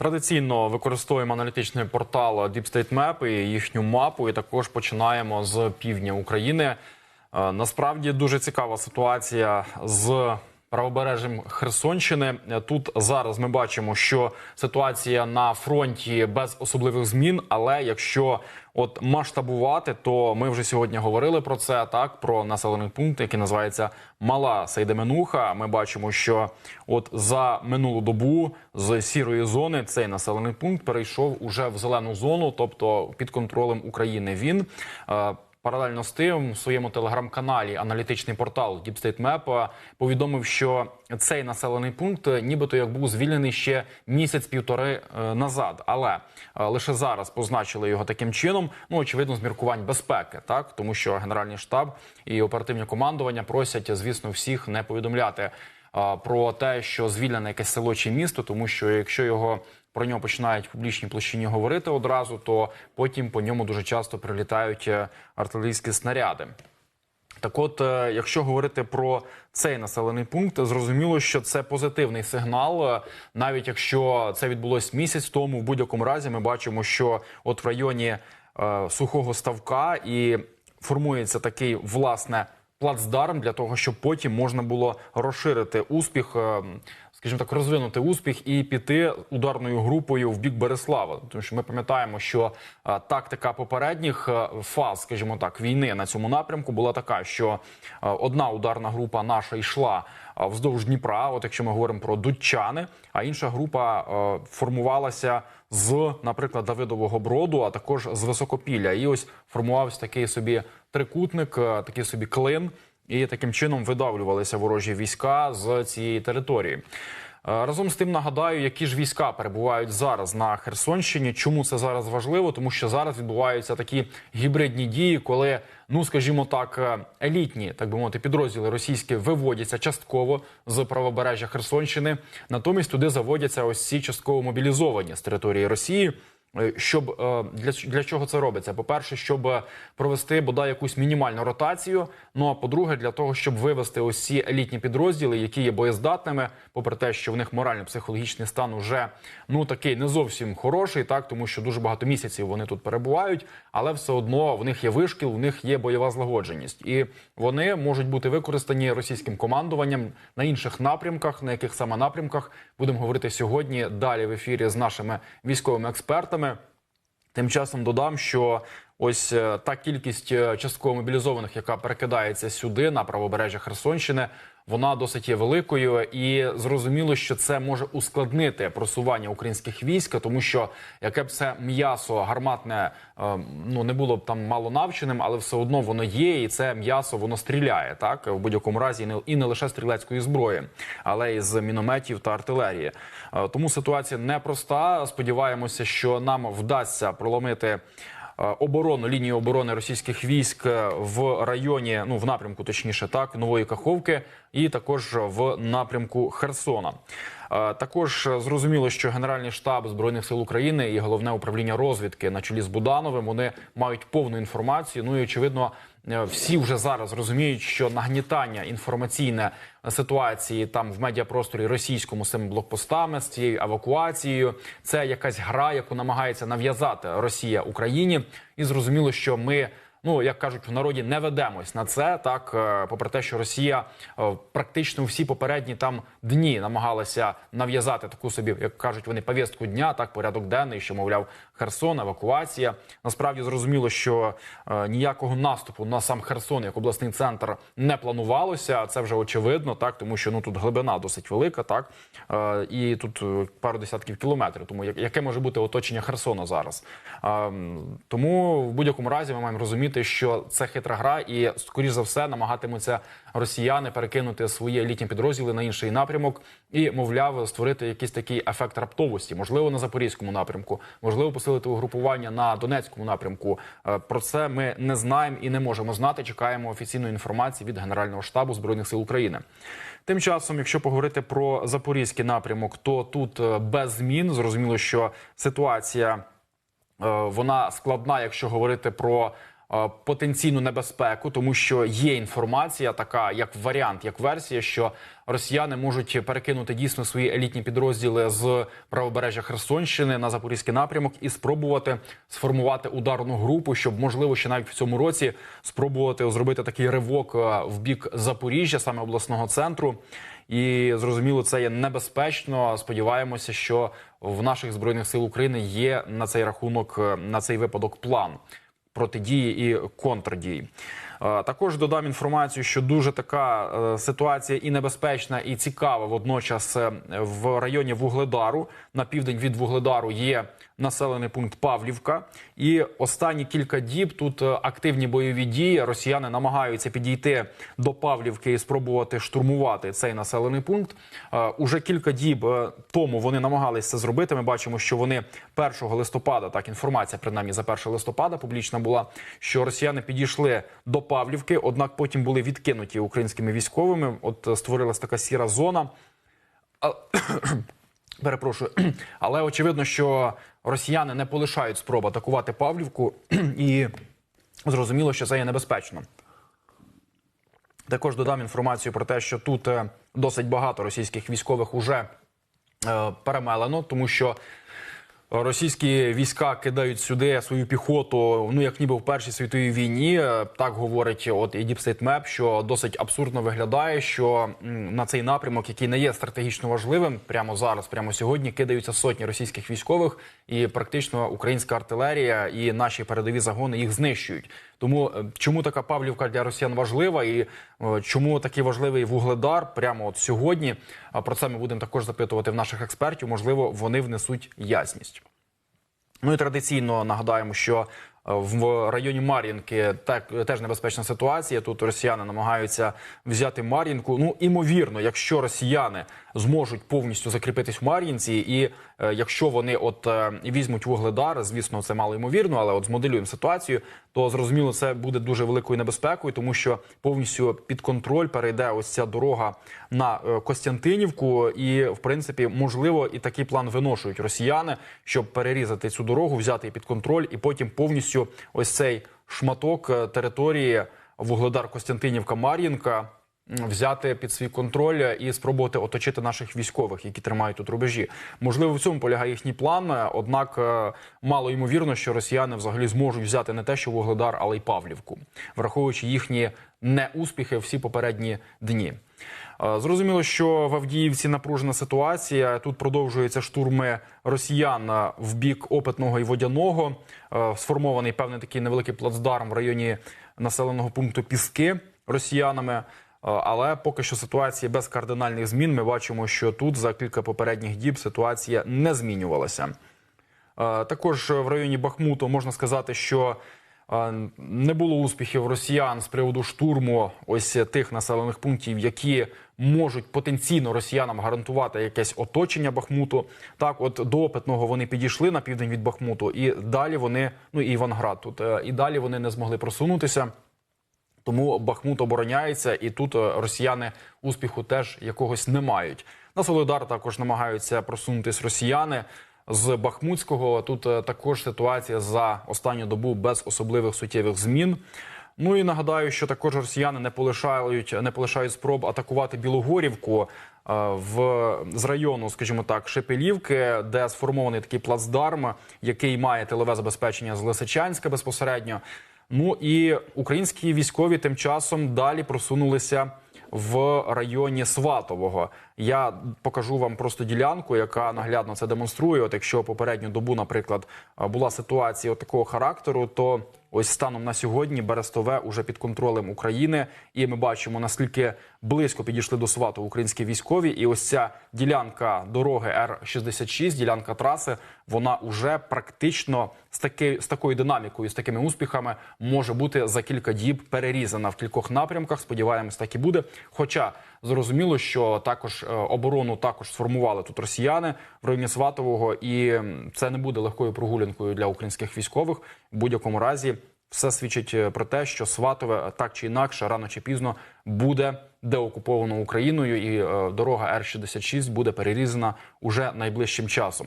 Традиційно використовуємо аналітичний портал Deep State Map і їхню мапу. І також починаємо з півдня України. Е, Насправді дуже цікава ситуація з правобережжям Херсонщини. Тут зараз ми бачимо, що ситуація на фронті без особливих змін. Але якщо от масштабувати, то ми вже сьогодні говорили про це. Так про населений пункт, який називається Мала Сейдеменуха. Ми бачимо, що от за минулу добу з сірої зони цей населений пункт перейшов уже в зелену зону, тобто під контролем України. Він е, Паралельно з тим, в своєму телеграм-каналі аналітичний портал Deep State повідомив, що цей населений пункт, нібито як був звільнений ще місяць-півтори е, назад, але е, лише зараз позначили його таким чином. Ну очевидно, з міркувань безпеки, так? Тому що генеральний штаб і оперативне командування просять, звісно, всіх не повідомляти про те, що звільнене якесь село чи місто, тому що якщо його про нього починають в публічній площині говорити одразу, то потім по ньому дуже часто прилітають е, артилерійські снаряди. Так, от, е, якщо говорити про цей населений пункт, зрозуміло, що це позитивний сигнал. Е, Навіть якщо це відбулось місяць тому, в будь-якому разі ми бачимо, що от в районі е, сухого ставка і формується такий власне плацдарм для того, щоб потім можна було розширити успіх, е, скажімо так, розвинути успіх і піти ударною групою в бік Береслава. Тому що ми пам'ятаємо, що е, тактика попередніх е, фаз, скажімо так, війни на цьому напрямку була така, що е, одна ударна група наша йшла вздовж Дніпра. От якщо ми говоримо про Дудчани, а інша група формувалася з, наприклад, Давидового Броду, а також з Високопілля. І ось формувався такий собі трикутник, такий собі клин, і таким чином видавлювалися ворожі війська з цієї території. Е, Разом з тим нагадаю, які ж війська перебувають зараз на Херсонщині. Чому це зараз важливо? Тому що зараз відбуваються такі гібридні дії, коли, ну скажімо так, е, елітні, так би мовити, підрозділи російські виводяться частково з правобережжя Херсонщини. Натомість туди заводяться ось ці частково мобілізовані з території Росії. Е, Щоб е, для, для чого це робиться? По-перше, щоб е, провести бодай якусь мінімальну ротацію. Ну а по-друге, для того, щоб вивести ці елітні підрозділи, які є боєздатними, попри те, що в них морально-психологічний стан уже ну такий не зовсім хороший, так тому що дуже багато місяців вони тут перебувають, але все одно в них є вишкіл, в них є бойова злагодженість, і вони можуть бути використані російським командуванням на інших напрямках, на яких саме напрямках будемо говорити сьогодні. Далі в ефірі з нашими військовими експертами. Тим часом додам, що ось е, та кількість е, частково мобілізованих, яка перекидається сюди на правобережжя Херсонщини, вона досить є великою, і зрозуміло, що це може ускладнити просування українських військ, тому що яке б це м'ясо гарматне е, ну не було б там мало навченим, але все одно воно є, і це м'ясо воно стріляє так в будь-якому разі, не- і не лише стрілецької зброї, але й з мінометів та артилерії. Е, Тому ситуація непроста. Сподіваємося, що нам вдасться проломити оборону лінію оборони російських військ е, в районі, ну в напрямку, точніше, так нової Каховки, і також в напрямку Херсона. Е, Також е, зрозуміло, що Генеральний штаб збройних сил України і головне управління розвідки на чолі з Будановим вони мають повну інформацію. Ну і очевидно, е, всі вже зараз розуміють, що нагнітання інформаційне ситуації там в медіапросторі російському з цими блокпостами з цією евакуацією. Це якась гра, яку намагається нав'язати Росія Україні, і зрозуміло, що ми. Ну, як кажуть в народі, не ведемось на це так, е, попри те, що Росія е, практично всі попередні там дні намагалася нав'язати таку собі, як кажуть вони, повістку дня, так порядок денний, що мовляв Херсон, евакуація. Насправді зрозуміло, що е, ніякого наступу на сам Херсон як обласний центр не планувалося. Це вже очевидно, так тому що ну тут глибина досить велика, так і тут пару десятків кілометрів. Тому яке може бути оточення Херсона зараз? Е, тому в будь-якому разі ми маємо розуміти, що це хитра гра, і скоріш за все намагатимуться росіяни перекинути свої елітні підрозділи на інший напрямок і, мовляв, створити якийсь такий ефект раптовості, можливо, на запорізькому напрямку, можливо, посилити угрупування на Донецькому напрямку. Е, Про це ми не знаємо і не можемо знати. Чекаємо офіційної інформації від Генерального штабу збройних сил України. Тим часом, якщо поговорити про запорізький напрямок, то тут е, без змін зрозуміло, що ситуація. Е, Вона складна, якщо говорити про потенційну небезпеку, тому що є інформація, така як варіант, як версія, що росіяни можуть перекинути дійсно свої елітні підрозділи з правобережжя Херсонщини на запорізький напрямок і спробувати сформувати ударну групу, щоб можливо ще навіть в цьому році спробувати зробити такий ривок е, в бік Запоріжжя, саме обласного центру. І зрозуміло, це є небезпечно. Сподіваємося, що в наших збройних сил України є на цей рахунок е, на цей випадок план протидії і контрдії. Е, Також додам інформацію, що дуже така е, ситуація і небезпечна, і цікава водночас е, в районі Вугледару. На південь від Вугледару є населений пункт Павлівка. І останні кілька діб тут е, активні бойові дії. Росіяни намагаються підійти до Павлівки і спробувати штурмувати цей населений пункт. Е, Уже кілька діб е, тому вони намагалися це зробити. Ми бачимо, що вони 1 листопада, так інформація принаймні за 1 листопада публічна була, що росіяни підійшли до Павлівки, однак потім були відкинуті українськими військовими. От створилась така сіра зона. Перепрошую, але очевидно, що росіяни не полишають спроб атакувати Павлівку, і зрозуміло, що це є небезпечно. Також додам інформацію про те, що тут е, досить багато російських військових уже е, перемелено, тому що російські війська кидають сюди свою піхоту, ну як ніби в першій світовій війні. Так говорить от і State що досить абсурдно виглядає, що на цей напрямок, який не є стратегічно важливим, прямо зараз, прямо сьогодні, кидаються сотні російських військових, і практично українська артилерія і наші передові загони їх знищують. Тому е, чому така Павлівка для росіян важлива, і чому такий важливий вугледар прямо от сьогодні? Про це ми будемо також запитувати в наших експертів. Можливо, вони внесуть ясність. Ну і традиційно нагадаємо, що е, в районі Мар'їнки так теж небезпечна ситуація. Тут росіяни намагаються взяти Мар'їнку. Ну імовірно, якщо росіяни зможуть повністю закріпитись в Мар'їнці, і е, якщо вони от е, візьмуть вугледар, звісно, це мало ймовірно, але от змоделюємо ситуацію, то зрозуміло, це буде дуже великою небезпекою, тому що повністю під контроль перейде ось ця дорога на е, Костянтинівку, і в принципі можливо і такий план виношують росіяни, щоб перерізати цю дорогу, взяти її під контроль, і потім повністю ось цей шматок е, території Вугледар Костянтинівка Мар'їнка взяти під свій контроль і спробувати оточити наших військових, які тримають тут рубежі. Можливо, в цьому полягає їхній план. Однак е, мало ймовірно, що росіяни взагалі зможуть взяти не те, що Вугледар, але й Павлівку, враховуючи їхні неуспіхи всі попередні дні. Е, Зрозуміло, що в Авдіївці напружена ситуація. Тут продовжуються штурми росіян в бік опитного і водяного. Е, Сформований певний такий невеликий плацдарм в районі населеного пункту Піски росіянами. Е, Але поки що ситуація без кардинальних змін. Ми бачимо, що тут за кілька попередніх діб ситуація не змінювалася. Е, Також в районі Бахмуту можна сказати, що е, не було успіхів росіян з приводу штурму ось тих населених пунктів, які можуть потенційно росіянам гарантувати якесь оточення Бахмуту. Так, от до опитного вони підійшли на південь від Бахмуту, і далі вони, ну і Іванград тут, і далі вони не змогли просунутися. Тому Бахмут обороняється, і тут е, росіяни успіху теж якогось не мають. На Солидар також намагаються просунутись росіяни з Бахмутського. Тут е, також ситуація за останню добу без особливих суттєвих змін. Ну і нагадаю, що також росіяни не полишають не полишають спроб атакувати Білогорівку е, в з району, скажімо так, Шепелівки, де сформований такий плацдарм, який має тилове забезпечення з Лисичанська безпосередньо. Ну і українські військові тим часом далі просунулися в районі Сватового. Я покажу вам просто ділянку, яка наглядно це демонструє. От якщо попередню добу, наприклад, була ситуація такого характеру, то ось станом на сьогодні Берестове уже під контролем України, і ми бачимо наскільки близько підійшли до Свату українські військові. І ось ця ділянка дороги Р-66, ділянка траси, вона уже практично з таки з такою динамікою, з такими успіхами може бути за кілька діб перерізана в кількох напрямках. Сподіваємось, так і буде. Хоча зрозуміло, що також е, оборону також сформували тут росіяни в районі Сватового, і це не буде легкою прогулянкою для українських військових. В будь-якому разі все свідчить е, про те, що Сватове так чи інакше, рано чи пізно буде деокуповано Україною, і е, дорога Р-66 буде перерізана уже найближчим часом.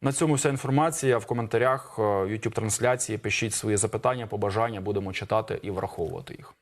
На цьому вся інформація в коментарях youtube трансляції. Пишіть свої запитання, побажання. Будемо читати і враховувати їх.